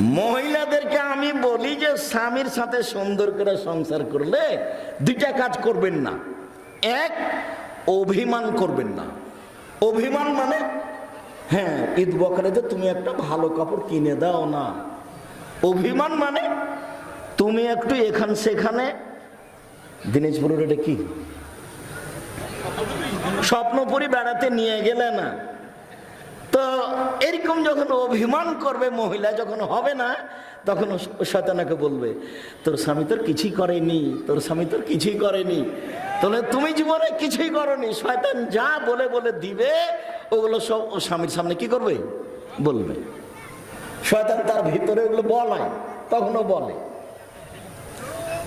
মহিলাদেরকে আমি বলি যে স্বামীর সাথে সুন্দর করে সংসার করলে দুইটা কাজ করবেন না। এক, অভিমান করবেন না। অভিমান মানে হ্যাঁ ঈদ বকরেতে তুমি একটা ভালো কাপড় কিনে দাও না। অভিমান মানে তুমি একটু এখান সেখানে, দিনাজপুরের এটা কি? স্বপ্নপুরি বেড়াতে নিয়ে গেলে না। তো এরকম যখন অভিমান করবে মহিলা যখন হবে না, তখন শয়তানাকে বলবে, তোর স্বামী তোর কিছুই করেনি, তোর স্বামী তোর কিছুই করেনি। তাহলে তুমি জীবনে কিছুই করনি। শয়তান যা বলে বলে দিবে, ওগুলো সব ও স্বামীর সামনে কি করবে? বলবে। শয়তান তার ভিতরে ওগুলো বলায়, তখনও বলে।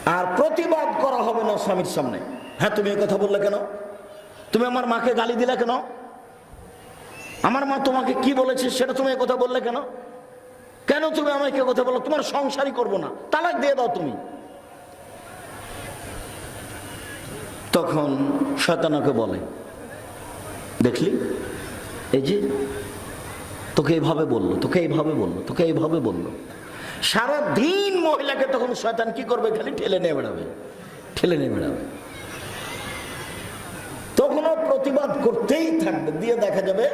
আর প্রতিবাদ করা হবে না স্বামীর সামনে। হ্যাঁ তুমি কথা বললে কেন? তুমি আমার মাকে গালি দিলে কেন? আমার মা তোমাকে কি বলেছে সেটা তুমি কথা বললে কেন? কেন তুমি আমাকে কথা বলো তোমার সংসারই করব না। তালাক দিয়ে দাও তুমি। তখন শয়তানাকে বলে, দেখলি? এই যে, তোকে এইভাবে বলল, তোকে এইভাবে বলল, তোকে এইভাবে বলল। সারা দিন মহিলাকে তখন শয়তান কি করবে? খালি ঠেলে নিয়ে বেড়াবে, ঠেলে নিয়ে বেড়াবে। তখনও প্রতিবাদ করতেই থাকবে। দিয়ে দেখা যাবে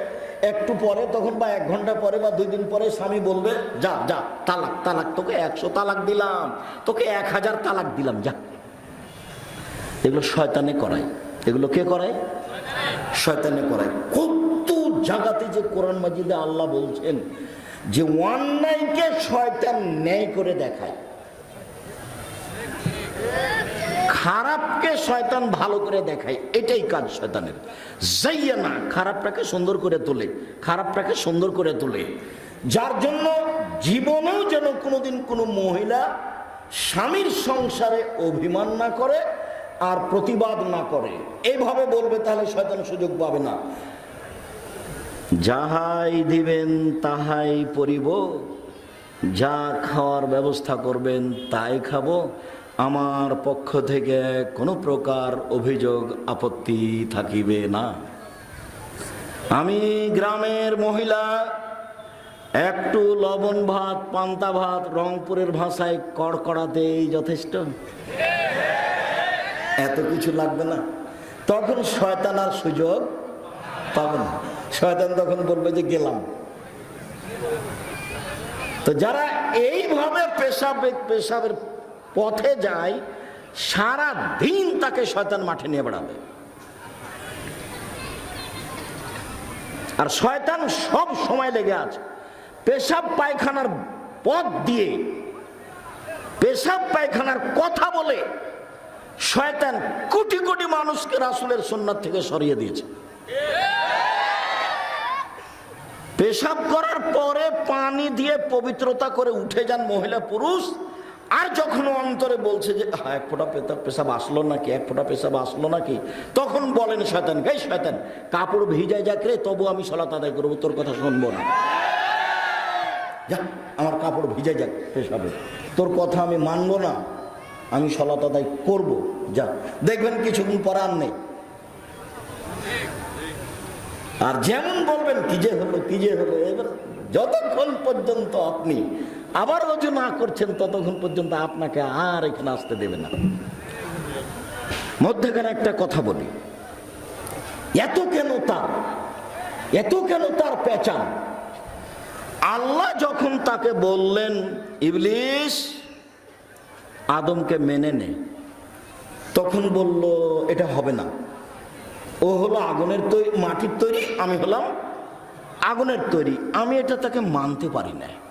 একটু পরে, তখন বা এক ঘণ্টা পরে বা দুই দিন পরে স্বামী বলবে, যা যা, তালাক তালাক, তোকে একশো তালাক দিলাম, তোকে এক হাজার তালাক দিলাম, যা। এগুলো শয়তানে করায়। এগুলো কে করায়? শয়তানে করায়। কত জায়গাতে যে কোরআন মাজিদে আল্লাহ বলছেন যে অন্যায়কে শয়তান ন্যায় করে দেখায়। খারাপকে শয়তান ভালো করে দেখায়, এটাই কাজ শয়তানের। যাইয়া না, খারাপটাকে সুন্দর করে তোলে, খারাপটাকে সুন্দর করে তোলে। যার জন্য জীবনেও যেন কোনোদিন কোনো মহিলা স্বামীর সংসারে অভিমান না করে আর প্রতিবাদ না করে। এইভাবে বলবে তাহলে শয়তান সুযোগ পাবে না। যাহাই দিবেন তাহাই পরিব, যা খাওয়ার ব্যবস্থা করবেন তাই খাব। আমার পক্ষ থেকে কোনো প্রকার অভিযোগ আপত্তি থাকিবে না। আমি গ্রামের মহিলা, একটু লবণ ভাত, পান্তা ভাত রংপুরের ভাষায় কড়কড়াতেই যথেষ্ট। এত কিছু লাগবে না। তখন শয়তানার সুযোগ পাবে না। শয়তান তখন বলবে যে গেলাম। তো যারা এইভাবে পেশাবে পেশাবের পথে যায় সারা দিন তাকে শয়তান মাঠে নিয়ে বেড়াবে। আর শয়তান সব সময় লেগে আছে। পেশাব পায়খানার পথ দিয়ে, পেশাব পায়খানার কথা বলে শয়তান কোটি কোটি মানুষকে রাসুলের সন্ন্যাত থেকে সরিয়ে দিয়েছে। পেশাব করার পরে পানি দিয়ে পবিত্রতা করে উঠে যান মহিলা পুরুষ। আর যখন অন্তরে বলছে যে হ্যাঁ এক ফোঁটা পেতা পেশাব আসলো নাকি? এক ফোঁটা পেশাব আসলো নাকি? তখন বলেন, শয়তান গাই শয়তান, কাপড় ভিজায় যাক রে, তবু আমি সলাত আদায় করব, তোর কথা শুনব না। যা, আমার কাপড় ভিজে যাক পেশাবে। তোর কথা আমি মানবো না, আমি সলাত আদায় করব। যা, দেখবেন কিছুদিন পর আর নেই। আর যেমন বলবেন, কি যে হলো, কি যে হলো, এবার যতক্ষণ পর্যন্ত আপনি আবার অজু না করছেন, ততক্ষণ পর্যন্ত আপনাকে আর এখানে আসতে দেবে না। মধ্যেখানে একটা কথা বলি। এত কেন তার? এত কেন তার পেঁচান? আল্লাহ যখন তাকে বললেন ইবলিশ আদমকে মেনে নে। তখন বলল, এটা হবে না। ও হলো আগুনের তৈরি মাটির তৈরি, আমি হলাম আগুনের তৈরি। আমি এটা তাকে মানতে পারি না।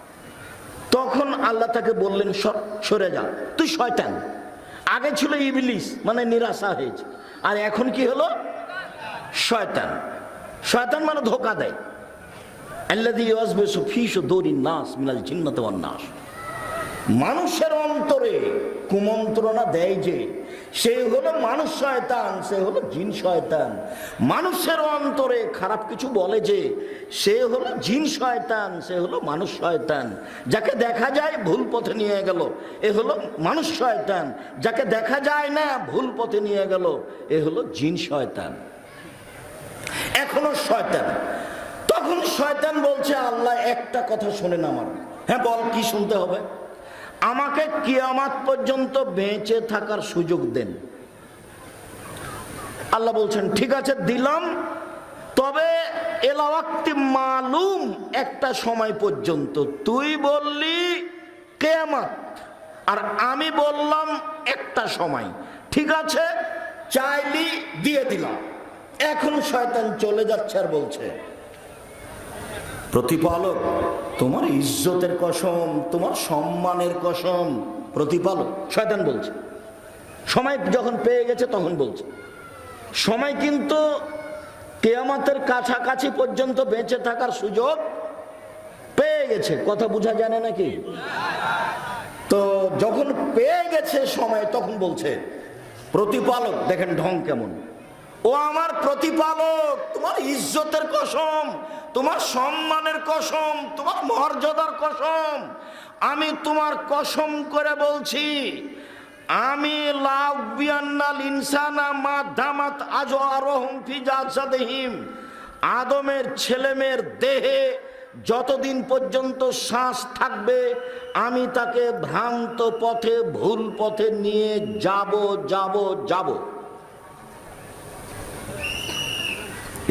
তখন আল্লাহ তাকে বললেন, "সর- যা, তুই শয়তান। আগে ছিল ইবলিস মানে নিরাশা হয়েছে। আর এখন কি হলো? শয়তান। শয়তান মানে ধোকা দেয়। মানুষের অন্তরে কুমন্ত্রণা দেয় যে সে হলো মানুষ শয়তান, সে হলো জিন শয়তান। মানুষের অন্তরে খারাপ কিছু বলে যে, সে হলো জিন শয়তান, সে হলো মানুষ শয়তান। যাকে দেখা যায় ভুল পথে নিয়ে গেল, এ হলো মানুষ শয়তান। যাকে দেখা যায় না ভুল পথে নিয়ে গেল, এ হলো জিন শয়তান। এখনও শয়তান। তখন শয়তান বলছে, আল্লাহ একটা কথা শোনেন আমার। হ্যাঁ বল, কি শুনতে হবে? আমাকে কিয়ামাত পর্যন্ত বেঁচে থাকার সুযোগ দেন। আল্লাহ বলছেন, ঠিক আছে, দিলাম। তবে এলাওয়াক্তি মালুম, একটা সময় পর্যন্ত। তুই বললি কেয়ামাত, আর আমি বললাম একটা সময়। ঠিক আছে, চাইলি, দিয়ে দিলাম। এখন শয়তান চলে যাচ্ছে আর বলছে প্রতিপালক, তোমার ইজ্জতের কসম, তোমার সম্মানের কসম, প্রতিপালক। শয়তান বলছে। সময় যখন পেয়ে গেছে তখন বলছে। সময় কিন্তু কেয়ামাতের কাছাকাছি পর্যন্ত বেঁচে থাকার সুযোগ পেয়ে গেছে। কথা বোঝা জানে নাকি? তো যখন পেয়ে গেছে সময়, তখন বলছে, প্রতিপালক, দেখেন ঢং কেমন। ও আমার প্রতিপালক, তোমার ইজ্জতের কসম তোমার সম্মানের কসম, তোমার মর্যাদার কসম, আমি তোমার কসম করে বলছি, আমি আদমের ছেলেমেয়ের দেহে যতদিন পর্যন্ত শ্বাস থাকবে, আমি তাকে ভ্রান্ত পথে, ভুল পথে নিয়ে যাব যাব যাব।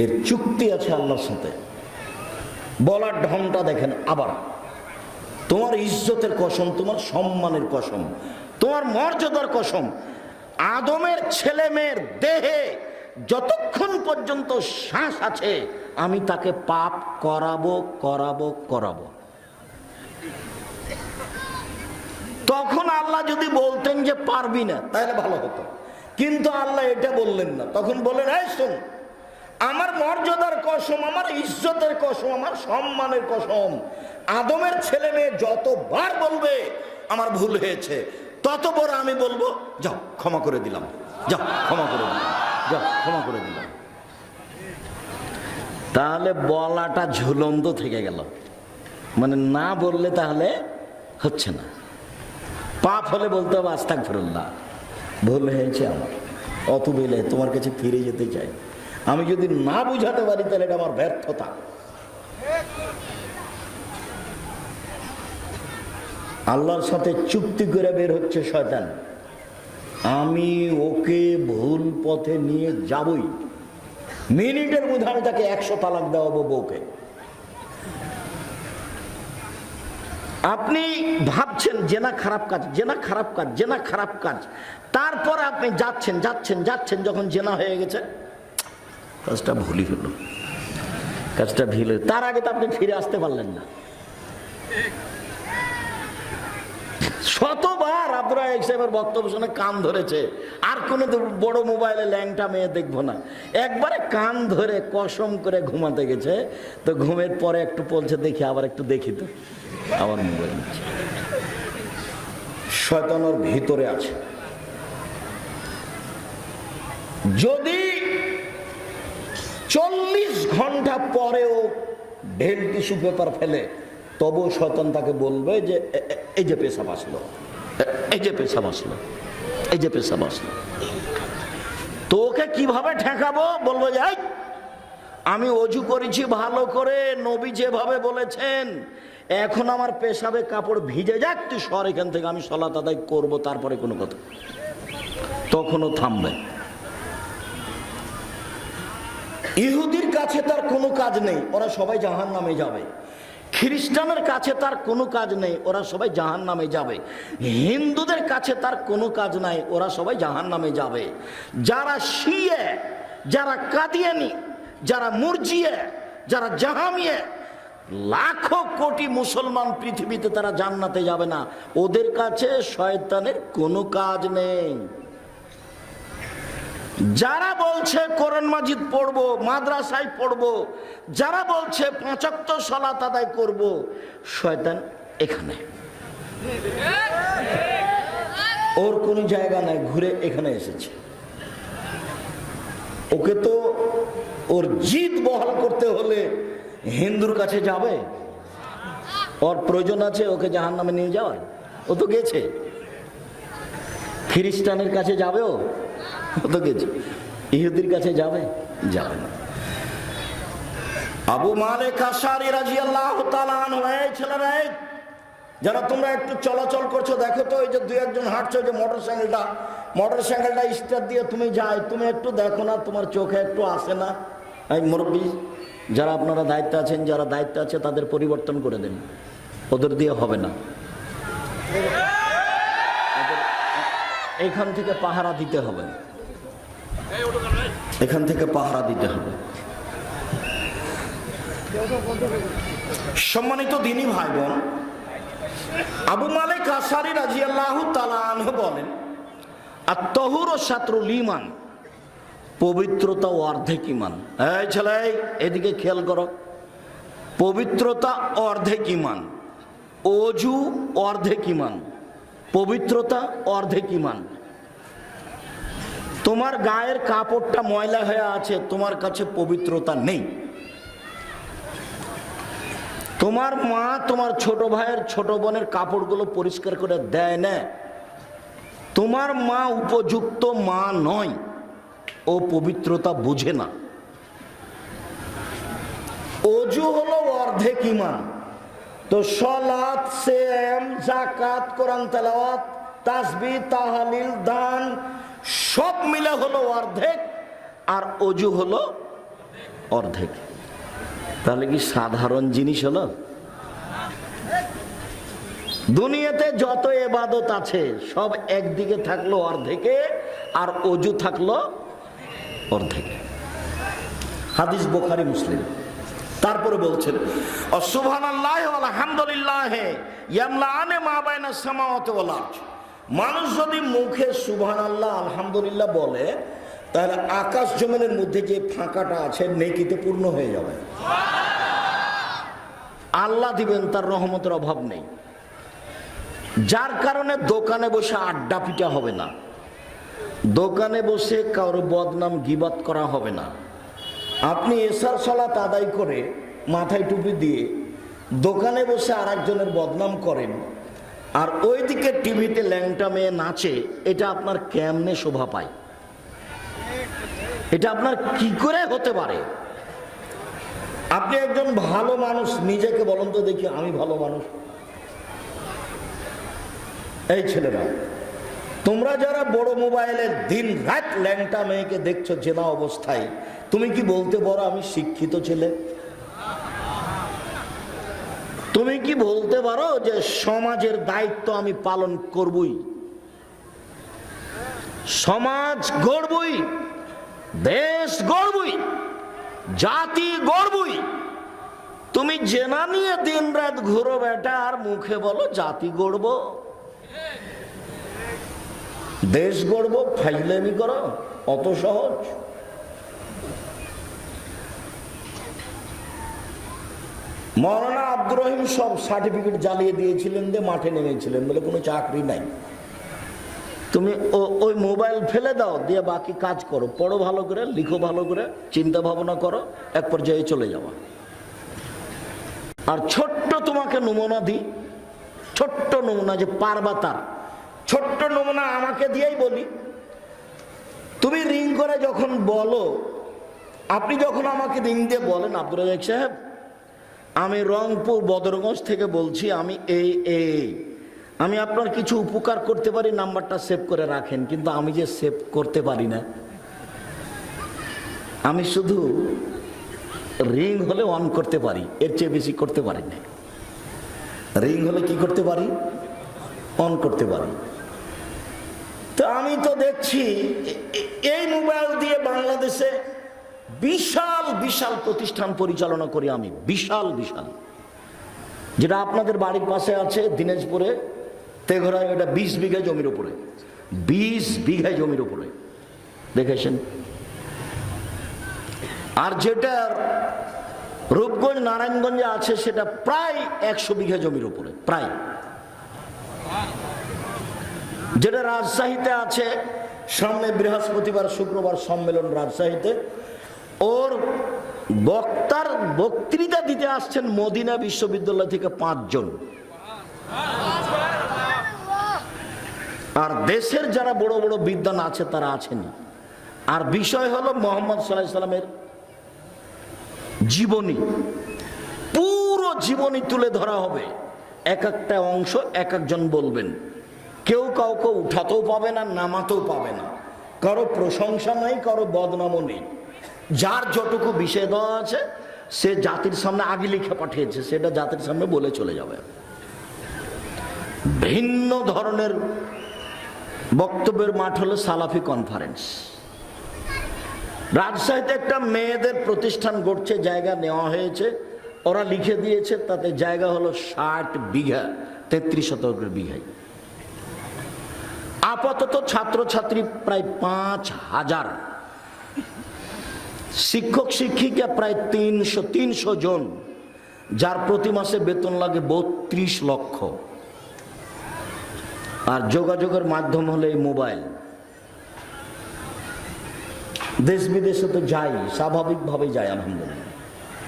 এর চুক্তি আছে আল্লাহর সাথে। বলার ঢংটা দেখেন আবার। তোমার ইজ্জতের কসম, তোমার সম্মানের কসম, তোমার মর্যাদার কসম, আদমের ছেলে মেয়ের দেহে যতক্ষণ পর্যন্ত শ্বাস আছে, আমি তাকে পাপ করাবো করাবো করাবো। তখন আল্লাহ যদি বলতেন যে পারবি না, তাহলে ভালো হতো। কিন্তু আল্লাহ এটা বললেন না। তখন বললেন, এই শোন আমার মর্যাদার কসম, আমার ইজ্জতের কসম, আমার সম্মানের কসম। আদমের ছেলে মেয়ে যতবার বলবে, আমার ভুল হয়েছে। তত বড় আমি বলব, যাও, ক্ষমা করে দিলাম। যাও, ক্ষমা করে দিলাম। যাও, ক্ষমা করে দিলাম। তাহলে বলাটা ঝুলন্ত থেকে গেল। মানে না বললে তাহলে হচ্ছে না। পাপ হলে বলতে হবে আস্তাক ফেরুল্লাহ ভুল হয়েছে আমার। অত বেলে তোমার কাছে ফিরে যেতে চাই। আমি যদি না বুঝাতে পারি, তাহলে এটা আমার ব্যর্থতা। আল্লাহর সাথে চুক্তি করে বের হচ্ছে শয়তান। আমি ওকে ভুল পথে নিয়ে যাবই। মিনিটের মধ্যে আমি তাকে একশো তালাক দেওয়াবো বউকে। আপনি ভাবছেন, জেনা খারাপ কাজ, জেনা খারাপ কাজ, জেনা খারাপ কাজ। তারপর আপনি যাচ্ছেন যাচ্ছেন যাচ্ছেন, যখন জেনা হয়ে গেছে কাজটা ভুলই হলো। কাজটা ভিল তার আগে তো আপনি ফিরে আসতে পারলেন না। শতবার আপনারা সাহেবের বক্তব্য শুনে কান ধরেছে। আর কোনো বড় মোবাইলে ল্যাংটা মেয়ে দেখব না। একবারে কান ধরে কসম করে ঘুমাতে গেছে। তো ঘুমের পরে একটু বলছে, দেখি, আবার একটু দেখি তো। আবার মোবাইল শয়তানোর ভিতরে আছে। যদি চল্লিশ ঘণ্টা পরেও ঢেল টিস্যু পেপার ফেলে তবু শয়তান তাকে বলবে যে এই যে পেশা এ- এই যে পেশা আসলো, এই যে পেশা আসলো। তো ওকে কীভাবে ঠেকাবো? বলব যাই আমি অজু করেছি ভালো করে, নবী যেভাবে বলেছেন, এখন আমার পেশাবে কাপড় ভিজে যাক, তুই সর এখান থেকে, আমি সলাত আদায় করব, তারপরে কোনো কথা। তখনও থামবে। ইহুদির কাছে তার কোনো কাজ নেই, ওরা সবাই জাহান নামে যাবে। খ্রিস্টানের কাছে তার কোনো কাজ নেই, ওরা সবাই জাহান নামে যাবে। হিন্দুদের কাছে তার কোনো কাজ নাই, ওরা সবাই জাহান নামে যাবে। যারা শিয়ে, যারা কাদিয়ানি, যারা মুরজিয়ে, যারা জাহামিয়ে, লাখো কোটি মুসলমান পৃথিবীতে তারা জান্নাতে যাবে না। ওদের কাছে শয়তানের কোনো কাজ নেই। যারা বলছে কোরআন মাজিদ পড়ব, মাদ্রাসায় পড়ব, যারা বলছে পাঁচাত্ত সলাত আদায় করব, শয়তান এখানে। ওর কোনো জায়গা নাই, ঘুরে এখানে এসেছে। ওকে তো ওর জিদ বহাল করতে হলে হিন্দুর কাছে যাবে? ওর প্রয়োজন আছে ওকে জাহান নামে নিয়ে যাওয়ার? ও তো গেছে। খ্রিস্টানের কাছে যাবে ও ও তো গেছে ইহুদির কাছে যাবে? যাবে না। আবু মালিক আশারি আনহু, এই ছেলেরা যারা তোমরা একটু চলাচল করছ, দেখো তো ওই যে দুই একজন হাঁটছো যে মোটর সাইকেলটা মোটর সাইকেলটা স্টার দিয়ে তুমি যাই, তুমি একটু দেখো না, তোমার চোখে একটু আসে না। এই মুরব্বী, যারা আপনারা দায়িত্ব আছেন, যারা দায়িত্ব আছে, তাদের পরিবর্তন করে দেন। ওদের দিয়ে হবে না। এখান থেকে পাহারা দিতে হবে। এখান থেকে পাহারা দিতে হবে। সম্মানিত দিনী ভাই বোন আবু মালিক আসারি রাজি আল্লাহ বলেন আর তহুর ও সাতরুল ইমান পবিত্রতা অর্ধেক ইমান এই ছেলে, এদিকে খেয়াল করো, পবিত্রতা অর্ধেক ইমান অজু অর্ধেক ইমান পবিত্রতা অর্ধেক ইমান তোমার গায়ের কাপড়টা ময়লা হয়ে আছে, তোমার কাছে পবিত্রতা নেই। তোমার মা তোমার ছোট ভাইয়ের ছোট বোনের কাপড়গুলো পরিষ্কার করে দেয় না। তোমার মা উপযুক্ত মা নয়, ও পবিত্রতা বুঝে না। অজু হলো অর্ধেক ইমান তো সলাৎ সেম জাকাত কোরআন তেলাওয়াত তাসবি তাহালিল, দান সব মিলে হলো অর্ধেক, আর অজু হলো অর্ধেক। তাহলে কি সাধারণ জিনিস হলো? দুনিয়াতে যত এবাদত আছে, সব একদিকে থাকল অর্ধেকে, আর অজু থাকল অর্ধেকে। হাদিস বোখারি, মুসলিম। তারপরে বলছেন অসুবহান আল্লাহ আলহামদুলিল্লাহ ইয়ামলানে মা বাইনা সামাওয়াতে ওয়াল মানুষ যদি মুখে সুবহান আল্লাহ আলহামদুলিল্লাহ বলে, তাহলে আকাশ জমিনের মধ্যে যে ফাঁকাটা আছে নেকিতে পূর্ণ হয়ে যাবে। আল্লাহ দিবেন, তার রহমতের অভাব নেই। যার কারণে দোকানে বসে আড্ডা পিটা হবে না। দোকানে বসে কারও বদনাম গিবাত করা হবে না। আপনি এসার সলাত আদায় করে মাথায় টুপি দিয়ে দোকানে বসে আর বদনাম করেন আর ওইদিকে টিভিতে ল্যাংটা মেয়ে নাচে, এটা আপনার কেমনে শোভা পায়? এটা আপনার কি করে হতে পারে? আপনি একজন ভালো মানুষ, নিজেকে বলুন তো দেখি আমি ভালো মানুষ। এই ছেলেরা, তোমরা যারা বড় মোবাইলে দিন রাত ল্যাংটা মেয়েকে দেখছ জেনা অবস্থায়, তুমি কি বলতে পারো আমি শিক্ষিত ছেলে? তুমি কি বলতে পারো যে সমাজের দায়িত্ব আমি পালন করবই? সমাজ গড়বই, দেশ গড়বই, জাতি গড়বই। তুমি জেনা নিয়ে দিন রাত ঘুরো বেটা, আর মুখে বলো জাতি গড়ব। দেশ গড়বো, ফাইলামি করো, অত সহজ। মৌলানা আব্দুর রহিম সব সার্টিফিকেট জ্বালিয়ে দিয়েছিলেন যে মাঠে নেমেছিলেন বলে কোনো চাকরি নাই। তুমি ওই মোবাইল ফেলে দাও, দিয়ে বাকি কাজ করো। পড়ো ভালো করে, লিখো ভালো করে, চিন্তা ভাবনা করো, এক পর্যায়ে চলে যাওয়া। আর ছোট্ট তোমাকে নমুনা দিই। ছোট্ট নমুনা যে পারবা তার। ছোট্ট নমুনা আমাকে দিয়েই বলি। তুমি রিং করে যখন বলো, আপনি যখন আমাকে রিং দিয়ে বলেন আব্দুল রাজাক সাহেব আমি রংপুর বদরগঞ্জ থেকে বলছি, আমি এই এই। আমি আপনার কিছু উপকার করতে পারি, নাম্বারটা সেভ করে রাখেন, কিন্তু আমি যে সেভ করতে পারি না, আমি শুধু রিং হলে অন করতে পারি, এর চেয়ে বেশি করতে পারি না। রিং হলে কি করতে পারি? অন করতে পারি। তো আমি তো দেখছি এই মোবাইল দিয়ে বাংলাদেশে বিশাল বিশাল প্রতিষ্ঠান পরিচালনা করি আমি। বিশাল বিশাল। যেটা আপনাদের বাড়ির পাশে আছে, দিনাজপুরে। তেঘরায় এটা বিশ বিঘা জমির উপরে। বিশ বিঘা জমির উপরে। দেখেছেন? আর যেটা রূপগঞ্জ, নারায়ণগঞ্জে আছে, সেটা প্রায় একশো বিঘা জমির উপরে। প্রায়। যেটা রাজশাহীতে আছে, সামনে বৃহস্পতিবার, শুক্রবার সম্মেলন রাজশাহীতে। ওর বক্তার বক্তৃতা দিতে আসছেন মদিনা বিশ্ববিদ্যালয় থেকে পাঁচজন। আর দেশের যারা বড় বড় বিদ্যান আছে, তারা আছেনি। আর বিষয় হলো মোহাম্মদ সাল্লামের জীবনী। পুরো জীবনী তুলে ধরা হবে। এক একটা অংশ এক একজন বলবেন। কেউ কাউকে উঠাতেও পাবে না, নামাতেও পাবে না। কারও প্রশংসা নাই, কারও বদনামও নেই। যার যতটুকু বিষয় দেওয়া আছে, সে জাতির সামনে আগে লিখে পাঠিয়েছে, সেটা জাতির সামনে বলে চলে যাবে। ভিন্ন ধরনের বক্তব্যের মাঠ হলো সালাফি কনফারেন্স রাজশাহীতে একটা মেয়েদের প্রতিষ্ঠান গড়ছে, জায়গা নেওয়া হয়েছে, ওরা লিখে দিয়েছে, তাতে জায়গা হলো ষাট বিঘা, তেত্রিশ শতকের বিঘায় আপাতত ছাত্রছাত্রী প্রায় পাঁচ হাজার। শিক্ষক শিক্ষিকা প্রায় তিনশো তিনশো জন, যার প্রতি মাসে বেতন লাগে বত্রিশ লক্ষ। আর যোগাযোগের মাধ্যম হলো এই মোবাইল। দেশ বিদেশে তো যাই স্বাভাবিকভাবে যাই, আলহামদুলিল্লাহ।